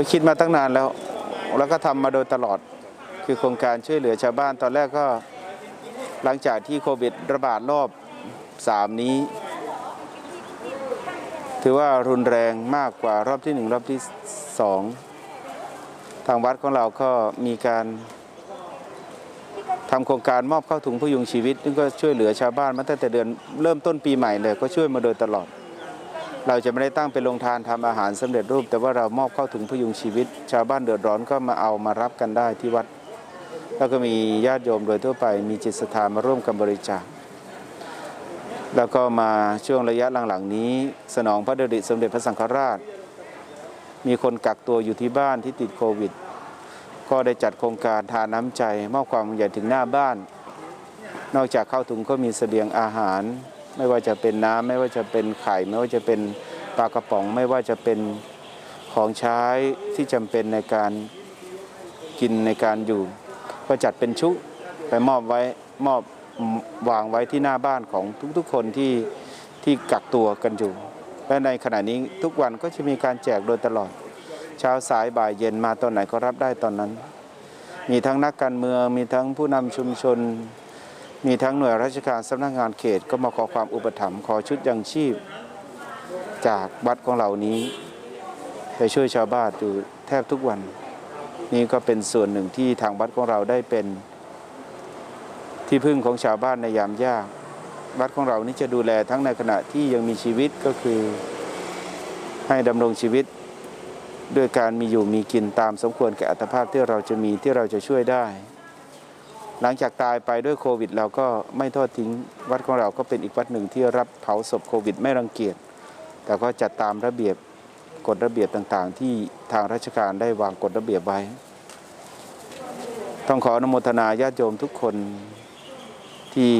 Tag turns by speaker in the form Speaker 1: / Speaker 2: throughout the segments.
Speaker 1: ก็คิดมาตั้งนานแล้ว แล้วก็ทำมาโดยตลอด คือโครงการช่วยเหลือชาวบ้านตอนแรกก็หลังจากที่โควิดระบาดรอบสามนี้ ถือว่ารุนแรงมากกว่ารอบที่หนึ่งรอบที่สองทางวัดของเราก็มีการทำโครงการมอบข้าวถุงพยุงชีวิตซึ่งก็ช่วยเหลือชาวบ้านมาตั้งแต่เดือนเริ่มต้นปีใหม่เลยก็ช่วยมาโดยตลอด เราจะไม่ได้ตั้งเป็นโรงทานทำอาหารสำเร็จรูป แต่ว่าเรามอบข้าวถุงพยุงชีวิต ชาวบ้านเดือดร้อนก็มาเอามารับกันได้ที่วัด แล้วก็มีญาติโยมโดยทั่วไป มีจิตศรัทธามาร่วมกันบริจาคแล้วก็มาช่วงระยะหลังๆนี้ สนองพระเดชสมเด็จพระสังฆราช มีคนกักตัวอยู่ที่บ้านที่ติดโควิด ก็ได้จัดโครงการทานน้ำใจมอบความห่วงใยถึงหน้าบ้าน นอกจากข้าวถุงก็มีเสบียงอาหาร ไม่ว่าจะเป็นน้ำไม่ว่าจะเป็นไข่ ไม่ว่าจะเป็นปลากระป๋อง ไม่ว่าจะเป็นของใช้ที่จำเป็นในการกินในการอยู่ ก็จัดเป็นชุไปมอบไว้มอบวางไว้ที่หน้าบ้านของทุกๆคนที่ที่กักตัวกันอยู่ และในขณะนี้ทุกวันก็จะมีการแจกโดยตลอด เช้าสายบ่ายเย็นมาตอนไหนก็รับได้ตอนนั้น มีทั้งนักการเมืองมีทั้งผู้นำชุมชน มีทั้งหน่วยราชการสำนักงานเขตก็มาขอความอุปถัมภ์ขอชุดยังชีพ จากวัดของเหล่านี้ ไปช่วยชาวบ้านอยู่แทบทุกวัน นี่ก็เป็นส่วนหนึ่งที่ทางวัดของเราได้เป็น ที่พึ่งของชาวบ้านในยามยาก วัดของเรานี่จะดูแลทั้งในขณะที่ยังมีชีวิตก็คือ ให้ดำรงชีวิต ด้วยการมีอยู่มีกินตามสมควรแก่อัตภาพที่เราจะมีที่เราจะช่วยได้ หลังจากตายไปด้วยโควิด เราก็ไม่ทอดทิ้ง วัดของเราก็เป็นอีกวัดหนึ่งที่รับเผาศพโควิด ไม่รังเกียจแต่ก็จัดตามระเบียบกฎระเบียบต่างๆ ที่ทางราชการได้วางกฎระเบียบไว้ ต้องขออนุโมทนาญาติโยมทุกคนที่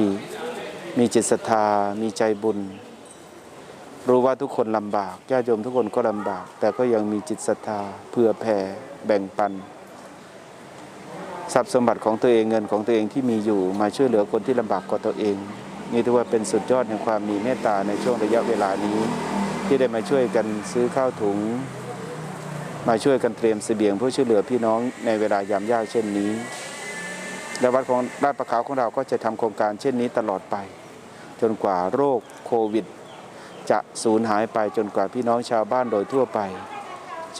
Speaker 1: มีจิตศรัทธา มีใจบุญ รู้ว่าทุกคนลำบากญาติโยมทุกคนก็ลำบาก แต่ก็ยังมีจิตศรัทธาเผื่อแผ่แบ่งปัน ทรัพย์สมบัติของตัวเองเงินของตัวเองที่มีอยู่มาช่วยเหลือคนที่ลำบากกว่าตัวเอง นี่ถือว่าเป็นสุดยอดแห่งความมีเมตตาในช่วงระยะเวลานี้ ที่ได้มาช่วยกันซื้อข้าวถุง มาช่วยกันเตรียมเสบียงเพื่อช่วยเหลือพี่น้องในเวลายามยากเช่นนี้และวัดของราชประเขาของเราก็จะทำโครงการเช่นนี้ตลอดไป จนกว่าโรคโควิด จะสูญหายไปจนกว่าพี่น้องชาวบ้านโดยทั่วไป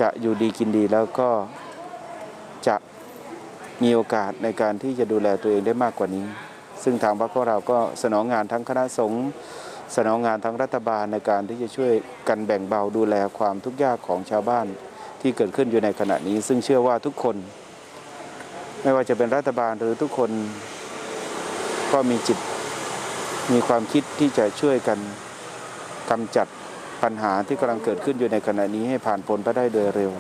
Speaker 1: จะอยู่ดีกินดีแล้วก็ มีโอกาสในการที่จะดูแลตัวเองได้มากกว่านี้ ซึ่งทางวัดของเราก็สนองงานทั้งคณะสงฆ์สนองงานทั้งรัฐบาลในการที่จะช่วยกันแบ่งเบาดูแลความทุกข์ยากของชาวบ้านที่เกิดขึ้นอยู่ในขณะนี้ ซึ่งเชื่อว่าทุกคน ไม่ว่าจะเป็นรัฐบาลหรือทุกคน ก็มีจิตมีความคิดที่จะช่วยกันกำจัดปัญหาที่กำลังเกิดขึ้นอยู่ในขณะนี้ให้ผ่านพ้นไปได้โดยเร็ว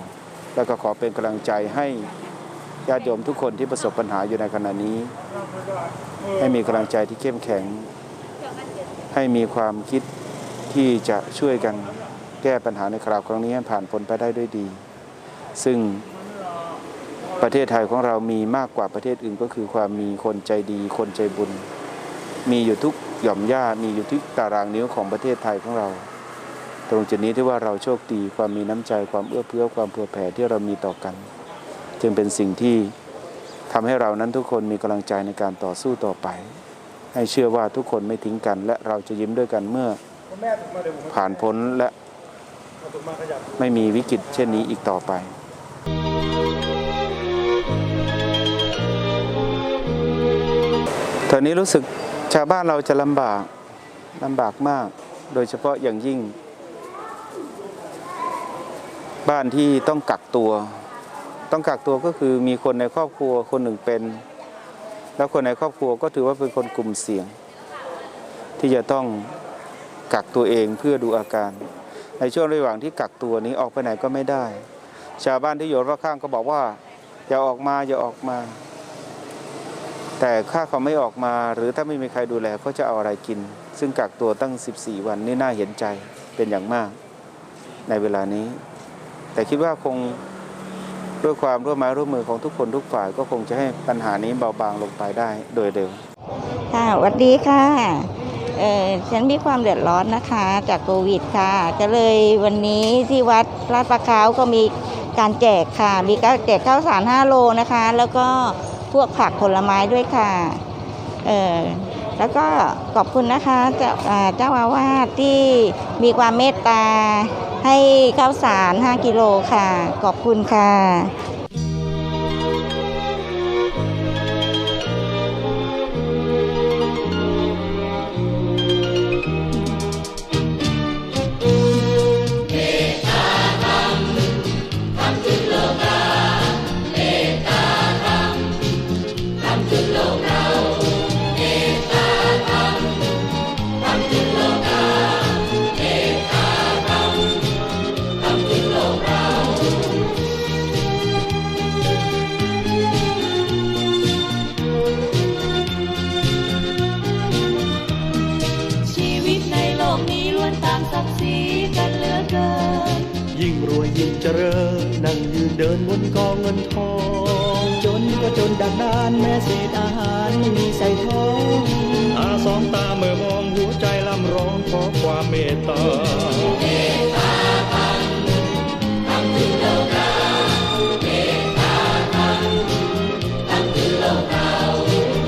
Speaker 1: แล้วก็ขอเป็นกำลังใจให้ ญาติโยมทุกคนที่ประสบปัญหาอยู่ในขณะนี้ ให้มีกำลังใจที่เข้มแข็ง ให้มีความคิดที่จะช่วยกันแก้ปัญหาในคราวครั้งนี้ให้ผ่านพ้นไปได้ด้วยดี ซึ่งประเทศไทยของเรามีมากกว่าประเทศอื่นก็คือความมีคนใจดีคนใจบุญ มีอยู่ทุกหย่อมหญ้ามีอยู่ทุกตารางนิ้วของประเทศไทยของเรา ตรงจุดนี้ที่ว่าเราโชคดีความมีน้ำใจความเอื้อเฟื้อความเผื่อแผ่ที่เรามีต่อกัน จึงเป็นสิ่งที่ทำให้เรานั้นทุกคนมีกำลังใจในการต่อสู้ต่อไป ให้เชื่อว่าทุกคนไม่ทิ้งกัน และเราจะยิ้มด้วยกันเมื่อผ่านพ้นและไม่มีวิกฤตเช่นนี้อีกต่อไปตอนนี้รู้สึกชาวบ้านเราจะลำบากลำบากมาก โดยเฉพาะอย่างยิ่ง บ้านที่ต้องกักตัว ต้องกักตัวก็คือมีคนในครอบครัวคนหนึ่งเป็น แล้วคนในครอบครัวก็ถือว่าเป็นคนกลุ่มเสี่ยง ที่จะต้องกักตัวเองเพื่อดูอาการ ในช่วงระหว่างที่กักตัวนี้ออกไปไหนก็ไม่ได้ ชาวบ้านที่อยู่รอบข้างก็บอกว่าอย่าออกมาอย่าออกมา แต่ถ้าเขาไม่ออกมาหรือถ้าไม่มีใครดูแลเขาจะเอาอะไรกิน ซึ่งกักตัวตั้ง 14 วันนี่น่าเห็นใจเป็นอย่างมาก ในเวลานี้ แต่คิดว่าคง ด้วยความร่วมไม้ร่วมมือของทุกคนทุกฝ่ายก็คงจะให้ปัญหานี้เบาบางลงไปได้โดยเร็ว
Speaker 2: ค่ะสวัสดีค่ะเออฉันมีความเดือดร้อนนะคะจากโควิดค่ะ ก็เลยวันนี้ที่วัดลาดประเขาก็มีการแจกค่ะ มีการแจกข้าวสาร5โลนะคะ แล้วก็พวกผักผลไม้ด้วยค่ะเออแล้วก็ขอบคุณนะคะเจ้าเจ้าอาวาสที่มีความเมตตา ให้ข้าวสาร 5 กิโลค่ะ ขอบคุณค่ะ
Speaker 3: ศักดิ์ศรีกันเหลือเกิน
Speaker 4: ยิ่งรวยยิ่งเจริญ นั่งยืนเดินบนกองเงินทอง จนก็จนดักดานแม้เศษอาหารไม่มีใส่ท้องอาสองตาเมื่อมองหัวใจลำร้องขอความเมตตา